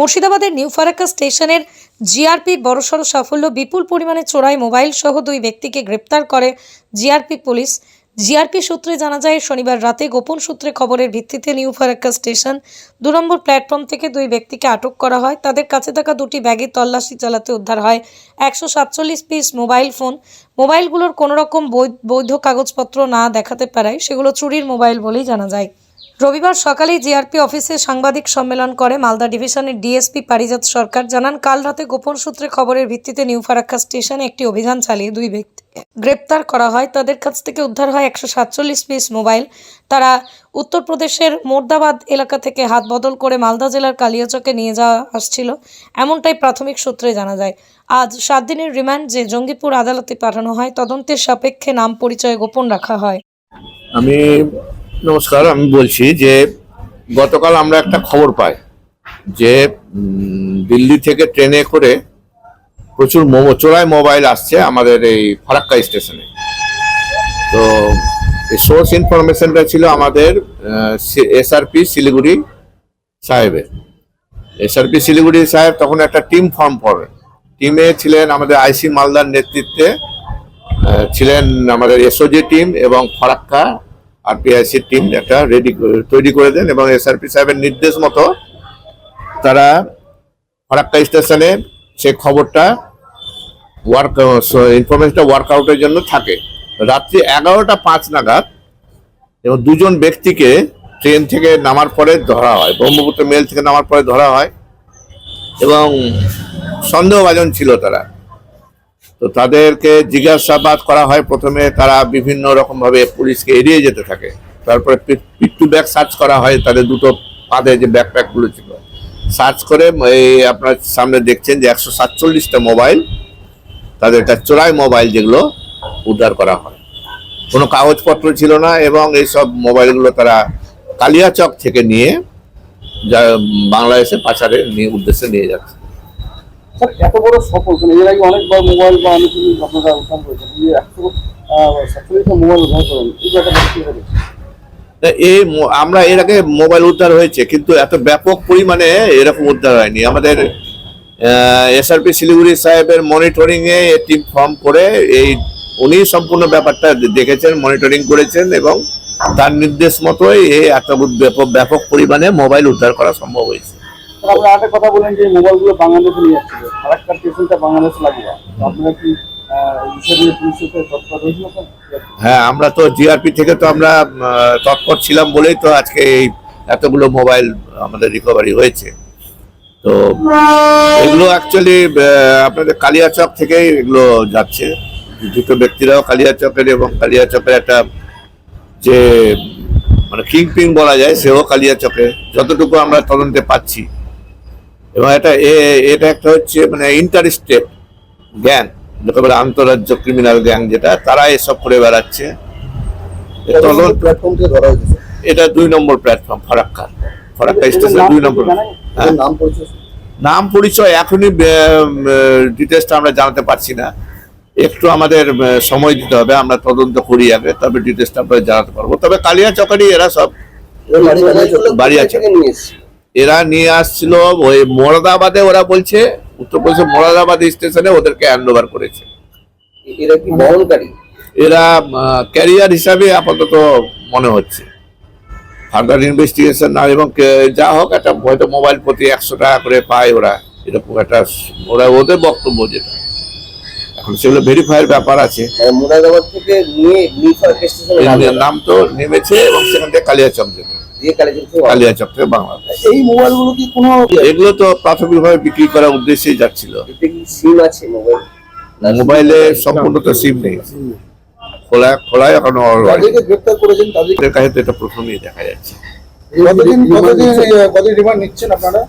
মুর্শিদাবাদের নিউ ফারাক্কা স্টেশনের জিআরপির বড়সড় সাফল্য, বিপুল পরিমাণে চোরাই মোবাইল সহ দুই ব্যক্তিকে গ্রেপ্তার করে জিআরপি পুলিশ। জিআরপি সূত্রে জানা যায়, শনিবার রাতে গোপন সূত্রে খবরের ভিত্তিতে নিউ ফারাক্কা স্টেশন দু নম্বর প্ল্যাটফর্ম থেকে দুই ব্যক্তিকে আটক করা হয়। তাদের কাছে থাকা দুটি ব্যাগে তল্লাশি চালাতে উদ্ধার হয় একশো সাতচল্লিশ পিস মোবাইল ফোন। মোবাইলগুলোর কোনো রকম বৈধ কাগজপত্র না দেখাতে পারায় সেগুলো চুরির মোবাইল বলেই জানা যায়। রবিবার সকালেই জিআরপি অফিসে সাংবাদিক সম্মেলন করে মালদা ডিভিশনের ডিএসপি পারিজাত সরকার জানান, কাল রাতে গোপন সূত্রে খবরের ভিত্তিতে নিউ ফারাক্কা স্টেশনে একটি অভিযান চালিয়ে দুই ব্যক্তিকে গ্রেপ্তার করা হয়। তাদের কাছ থেকে উদ্ধার হয় একশো সাতচল্লিশ পিস মোবাইল। তারা উত্তরপ্রদেশের মোর্দাবাদ এলাকা থেকে হাত বদল করে মালদা জেলার কালিয়াচকে নিয়ে যাওয়া আসছিল। এমনটাই প্রাথমিক সূত্রে জানা যায়। আজ সাত দিনের রিমান্ড যে জঙ্গিপুর আদালতে পাঠানো হয়, তদন্তের সাপেক্ষে নাম পরিচয় গোপন রাখা হয়। আমি নমস্কার, আমি বলছি যে গতকাল আমরা একটা খবর পাই যে দিল্লি থেকে ট্রেনে করে প্রচুর মোমো, চোরাই মোবাইল আসছে আমাদের এই ফারাক্কা স্টেশনে। তো এই সোর্স ইনফরমেশনটা ছিল আমাদের এসআরপি শিলিগুড়ি সাহেবের। এসআরপি শিলিগুড়ি সাহেব তখন একটা টিম ফর্ম করেন টিমে ছিলেন আমাদের আইসি মালদার নেতৃত্বে ছিলেন আমাদের এসওজি টিম এবং ফারাক্কা আর পিআইসি টিম একটা রেডি তৈরি করে দেন এবং এসআরপি সাহেবের নির্দেশ মতো তারা ফারাক্কা স্টেশনে সে খবরটা ওয়ার্ক ইনফরমেশনটা ওয়ার্কআউটের জন্য থাকে। রাত্রি এগারোটা পাঁচ নাগাদ এবং দুজন ব্যক্তিকে ট্রেন থেকে নামার পরে ধরা হয়, ব্রহ্মপুত্র মেল থেকে নামার পরে ধরা হয় এবং সন্দেহভাজন ছিল তারা। তো তাদেরকে জিজ্ঞাসাবাদ করা হয় প্রথমে, তারা বিভিন্ন রকম ভাবে পুলিশকে এড়িয়ে যেতে থাকে। তারপরে পিট টু ব্যাগ সার্চ করা হয়, তাদের দুটো পাদে যে ব্যাকপ্যাকগুলো ছিল। সার্চ করে এই আপনার সামনে দেখছেন যে একশো সাতচল্লিশটা মোবাইল, তাদের একটা চোরাই মোবাইল যেগুলো উদ্ধার করা হয়। কোনো কাগজপত্র ছিল না এবং এইসব মোবাইলগুলো তারা কালিয়াচক থেকে নিয়ে যা বাংলাদেশে পাচারে নিয়ে উদ্দেশ্যে নিয়ে যাচ্ছে। স্যার, এত বড় সফল মানে এর আগে অনেকবার মোবাইল বা অনেক কিছু আপনারা করেছেন যে একশো মোবাইল উদ্ধার করেন এই ব্যাপারটা এই আমরা এর আগে মোবাইল উদ্ধার হয়েছে, কিন্তু এত ব্যাপক পরিমাণে এরকম উদ্ধার হয়নি। আমাদের এসআরপি শিলিগুড়ি সাহেবের মনিটরিং এ টিম ফর্ম করে এই উনি সম্পূর্ণ ব্যাপারটা দেখেছেন মনিটরিং করেছেন এবং তার নির্দেশ মতোই এই এত ব্যাপক ব্যাপক পরিমাণে মোবাইল উদ্ধার করা সম্ভব হয়েছে। আপনি আরেকটা কথা বলেন যে মোবাইলগুলো বাংলাদেশে নিয়ে যাচ্ছিল ফারাক্কার স্টেশনটা বাংলাদেশে লাগবে। আপনারা কি হ্যাঁ আমরা তো জিআরপি থেকে তো আমরা তৎপর ছিলাম বলেই তো আজকে এই এতগুলো মোবাইল আমাদের রিকভারি হয়েছে। তো এগুলো অ্যাকচুয়ালি আপনাদের কালিয়াচক থেকেই এগুলো যাচ্ছে। দুটো ব্যক্তিরাও কালিয়াচকের এবং কালিয়াচকের একটা যে মানে কিং পিং বলা যায়, সেও কালিয়াচকে যতটুকু আমরা তদন্তে পাচ্ছি এবং এটা এটা একটা হচ্ছে মানে ইন্টার স্টেট গ্যাং যাকে বলে আন্তরাজ্য ক্রিমিনাল গ্যাং যেটা তারা এসব করে বেড়াচ্ছে। এটা দুই number platform Farakka. Farakka station দুই নম্বর হ্যাঁ? নাম পরিচয় এখনই ডিটেলসটা আমরা জানাতে পারছি না। একটু আমাদের সময় দিতে হবে আমরা তদন্ত করি আগে তবে ডিটেলসটা আমরা জানাতে পারব। তবে কালিয়া চকারি এরা সব বাড়ি আছে। এরা নিয়ে আসছিল ওই মোরাদাবাদে ওরা বলছে উত্তরপ্রদেশের মোরাদাবাদ স্টেশনে ওদেরকে হ্যান্ড ওভার করেছে। এরা কি বহনকারী? এরা ক্যারিয়ার হিসাবে আপাতত মনে হচ্ছে। ফার্দার ইনভেস্টিগেশন না এবং যা হোক একটা হয়তো মোবাইল প্রতি একশো টাকা করে পায় ওরা। এরকম একটা ওরা ওদের বক্তব্য যেটা। এখন সেগুলো ভেরিফাইয়ের ব্যাপার আছে। মুরাদাবাদ থেকে নিয়ে নাম তো নেমেছে এবং সেখান থেকে কালিয়াচক যেতে। দিয়ে কালিয়াচক থেকে বাংলাদেশ। এই মোবাইলগুলো কি কোনো এগুলো তো প্রাথমিকভাবে বিক্রি করার উদ্দেশ্যেই যাচ্ছিল। সিম আছে মোবাইল? মোবাইলে সম্পূর্ণ তো সিম নেই। খোলা খোলায় এখনও তাদেরকে গ্রেপ্তার করেছেন তাদের কাছে তো এটা প্রথমেই দেখা যাচ্ছে। কতদিন কতদিন কতদিন রিমান্ড নিচ্ছেন আপনারা?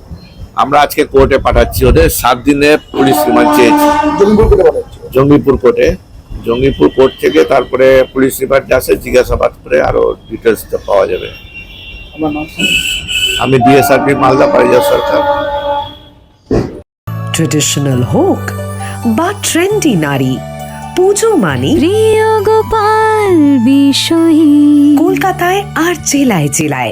আমরা আজকে কোর্টে পাঠাচ্ছি ওদের। সাত দিনে পুলিশ রিমান্ড চেয়েছি। জঙ্গিপুর জঙ্গিপুর কোর্টে। জঙ্গিপুর কোর্ট থেকে তারপরে পুলিশ রিমান্ড আসে জিজ্ঞাসাবাদ করে আরও ডিটেলস পাওয়া যাবে। আমার নাম আমি ডিএসআরপি মালদা পারিজাত সরকার। ট্রেডিশনাল হোক বা ট্রেন্ডি নারী। পুজো মানে প্রিয় গোপাল বিষয়ী। কলকাতায় আর জেলায় জেলায়।